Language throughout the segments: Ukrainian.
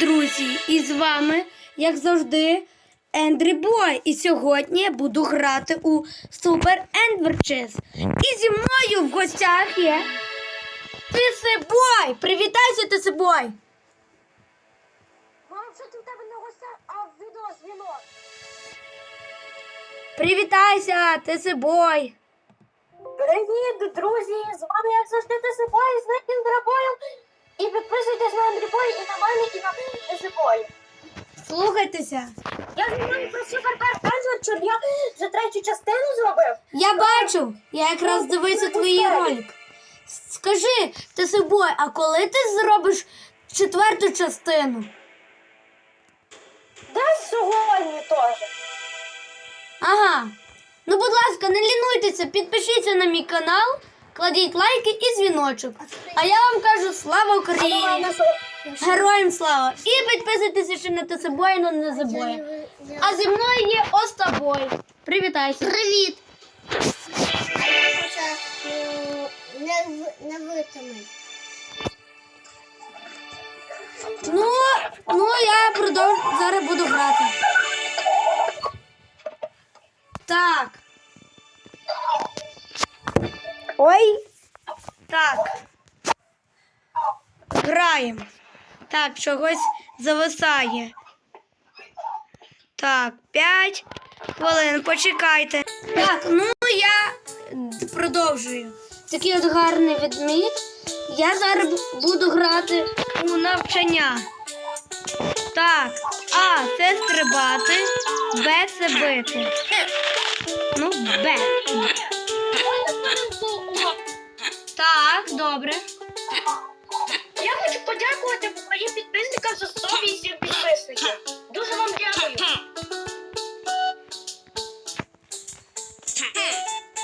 друзі! І з вами, як завжди, Ендрі Бой. І сьогодні я буду грати у Супер Ендверчес. І зі мною в гостях є Тисибой! Привітайся, Тисибой! Мам, що ти в тебе а. Привітайся, Тисибой! Привіт, друзі! З вами, як завжди, Тесибой, Андрібой, і на Тесибой. Слухайтеся! Я знімаю про Супербер Adventure, я вже третю частину зробив. Я бачу! Я якраз дивився твій ролик. Скажи, Тисибой, а коли ти зробиш четверту частину? Десь сьогодні теж. Ага. Ну, будь ласка, не лінуйтеся, підпишіться на мій канал, кладіть лайки і дзвіночок. А я вам кажу слава Україні! Героям слава! І підписуйтеся ще на Тесебой, але не забоє. А зі мною є Остабой. Привітайся. Привіт! Не, в- не витримай. Ну, ну я продовж зараз буду грати. Так. Ой. Так. Граємо. Так, чогось зависає. Так, 5 хвилин, почекайте. Так, ну я продовжую. Такий от гарний ведмідь. Я зараз буду грати у навчання. Так, А це стрибати, Б це бити. Ну, Б. Так, добре. Я хочу подякувати моїм підписникам за 108 підписників. Дуже вам дякую.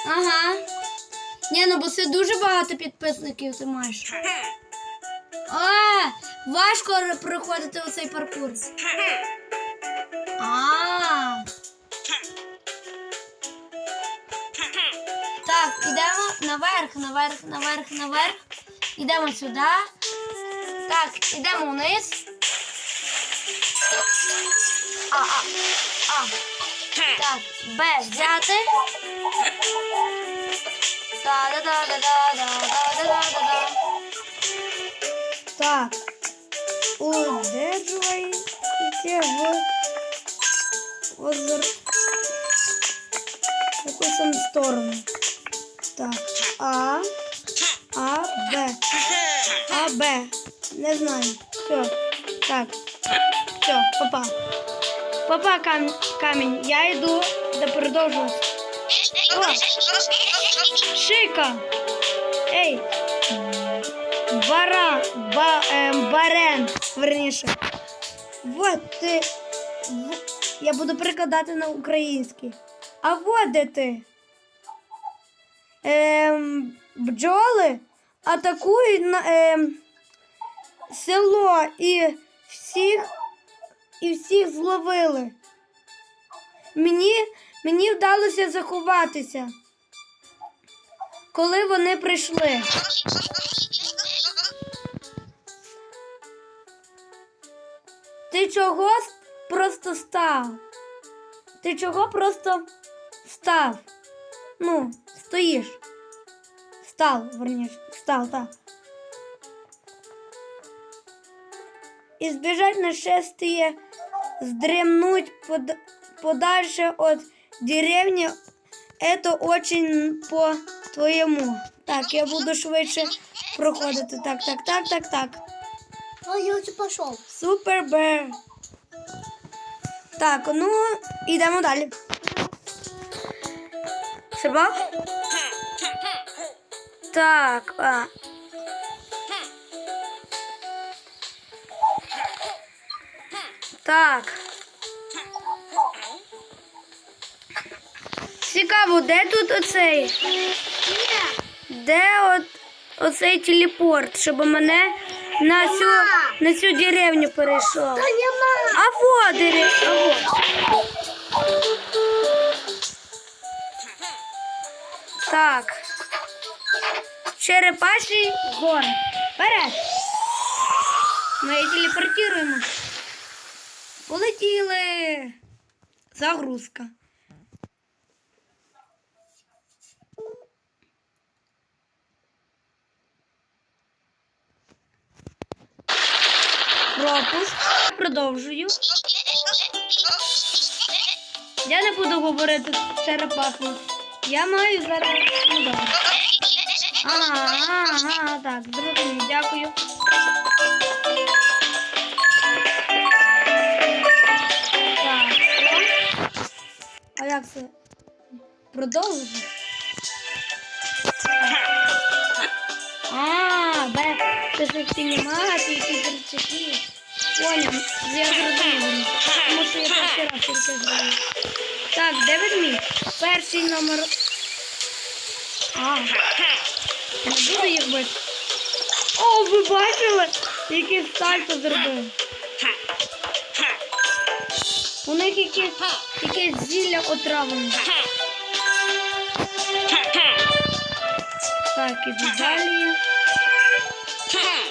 Ага. Ні, ну бо це дуже багато підписників ти маєш. А, важко проходити оцей паркур. А. Так, ідемо наверх, наверх, наверх, наверх. Ідемо сюди. Так, ідемо вниз. А, а, а. Так, Б взяти. Да-да-да-да-да-да-да-да-да-да. Так. Удерживайте в возр... в какую там сторону. Так. А. А, Б. А, Б. Не знаю. Все. Так. Все, папа. Папа кам... камінь. Я йду до продовжувати. Шика. Ей. Бара, ба, ем, барен, верніше. Вот ти. Я буду перекладати на український. А вот де ти? Ем, бджоли атакують на ем, село і всіх і всіх зловили. Мені, мені вдалося заховатися, коли вони прийшли. Ти чого просто став? Ти чого просто став? Ну, стоїш. Став, верніше, встав, так. І збіжать нашествие, здремнуть под, подальше от деревни. Это очень по твоєму. Так, я буду швидше проходити. Так, так, так, так, так. А я уже пошел. Супер Бер. Так, ну, йдемо далі. Собак? Так, а. Так. Цікаво, де тут оцей? Де от оцей телепорт, щоб мене на цю, на цю деревню перейшов? А вот дерев... А вот. Так. Черепаший гон. Вперед. Ми телепортуємо. Полетіли. Загрузка. Пропуск. Продовжую. Я не буду говорити з черепахою. Я маю зараз. Ага, ага, так, зрозумів, дякую. А як це? Продовжити? А, бе, це ж піднімати якісь речаки. Поняв, я зрозумів. Тому що я перший раз тільки зробив. Так, де ведмідь? Перший номер. А, не буду їх бити. О, ви бачили, який сальто зробив? У них якесь, якесь зілля отравлене. Так, іду далі.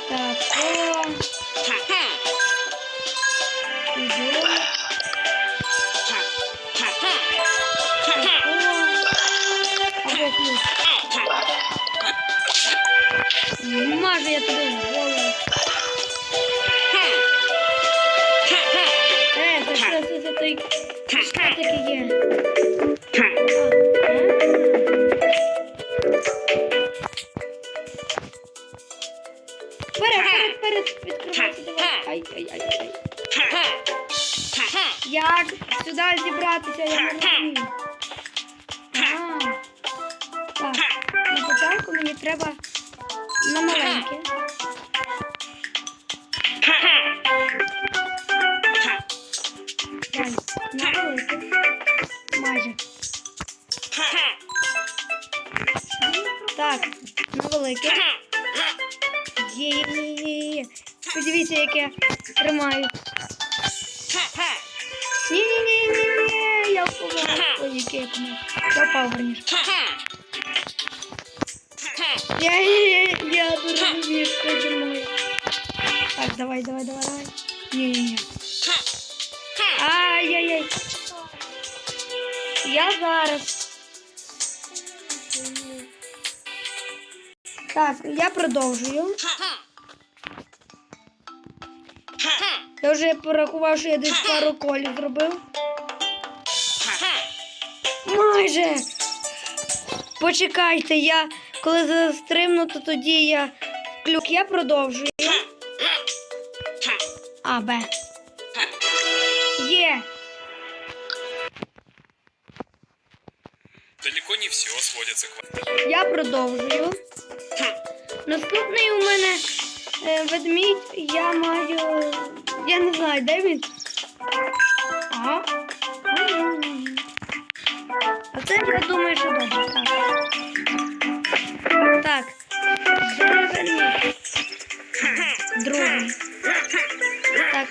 Так, о. Іду. Так, о. Або ключ. Мажу я тобі мені треба на маленьке. На велике. Майже. Так, на велике. Є-є-є-є. Подивіться, як я тримаю. Ні-ні-ні-ні-ні, я впав. Ой, який я помер. Я впав, верніше. Я, я, я, я дурний, що зі мною. Так, давай, давай, давай, давай. Ні-ні-ні. Ай-яй-яй. Я зараз. Так, я продовжую. Я вже порахував, що я десь пару колів зробив. Майже. Почекайте, я коли застрибну, то тоді я клюк. Я продовжую. А, Б. Є. Далеко не все сводится к Я продовжую. Наступний у мене е, ведмідь. Я маю. Я не знаю, де він. А? А це я думаю, що добре.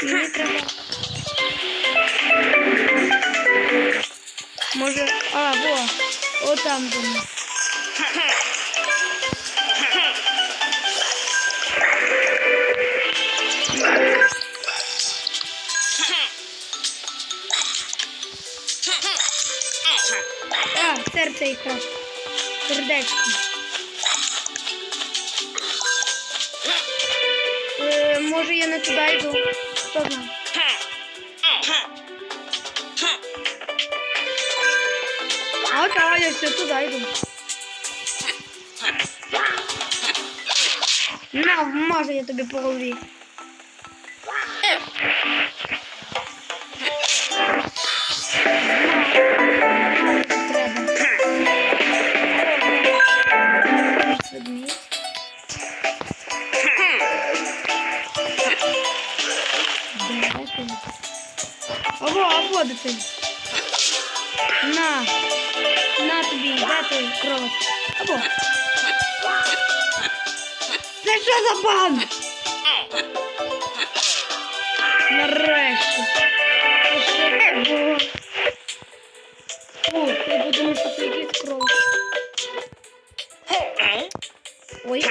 Мені. Може. А, во. Отам думаю. А, серце якраз. Сердечко. Е, може я не туди йду. Знає? А, так, я все туда иду. На, вмажу я тобі по. Ого, а ти. На. На тобі, де ти крот? Або. Це що за бан? Нарешті. Це що було? О, я подумав, що це якийсь крот. Ой.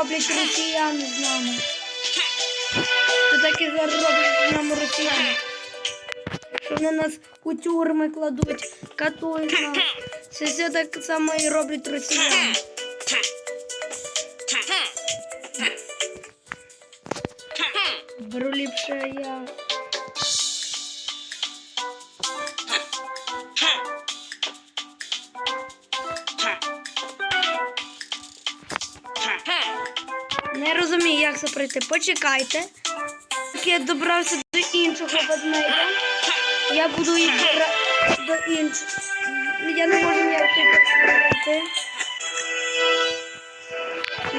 Роблять росіяни з нами? Що такі зараз роблять з нами росіяни? Що вони нас у тюрми кладуть, катують нас. Це все так само і роблять росіяни. Беру ліпше я. Це пройти. Почекайте. Я добрався до іншого ведмедя. Я буду йти до іншого. Я не можу ніяк пройти.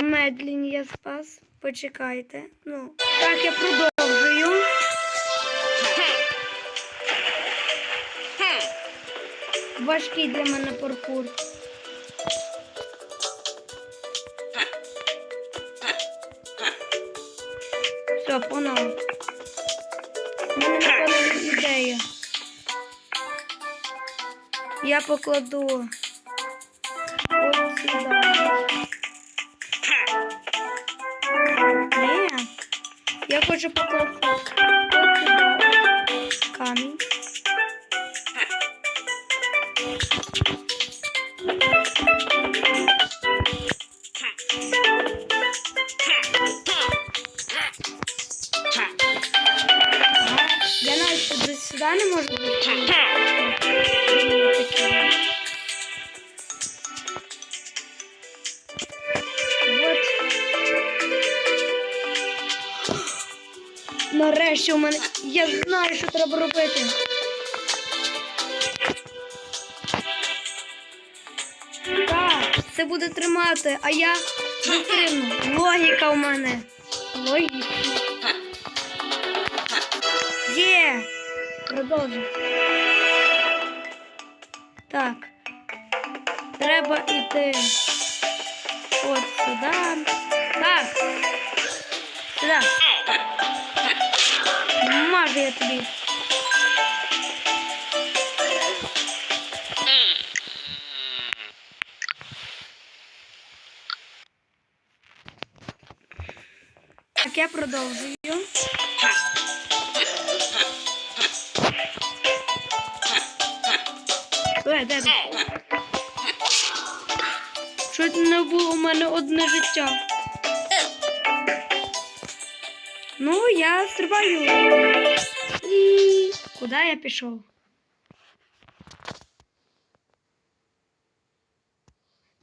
Медлені я спас. Почекайте. Ну, так, я продовжую. Важкий для мене паркур. Все, погнали. У мене напевно ідея. Я покладу от сюди. Ні. Я хочу покласти Я сюди, не вийти. Вот. Нарешті у мене. Я знаю, що треба робити. Так, це буде тримати, а я витримну. Логіка у мене. Логіка. Є! Продовжуй. Так. Треба йти от сюди. Так. Сюди. Мажу я тобі. Так, я продовжую. Де ти? Чуть не було у мене одне життя. Ну, я стрибаю. І куди я пішов?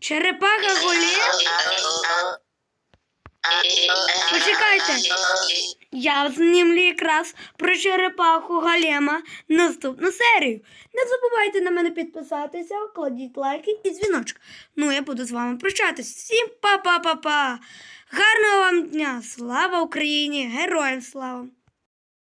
Черепаха голем? Почекайте. Я знімлю якраз про черепаху Галема наступну серію. Не забувайте на мене підписатися, кладіть лайки і дзвіночок. Ну, я буду з вами прощатись. Всім па-па-па-па. Гарного вам дня! Слава Україні! Героям слава!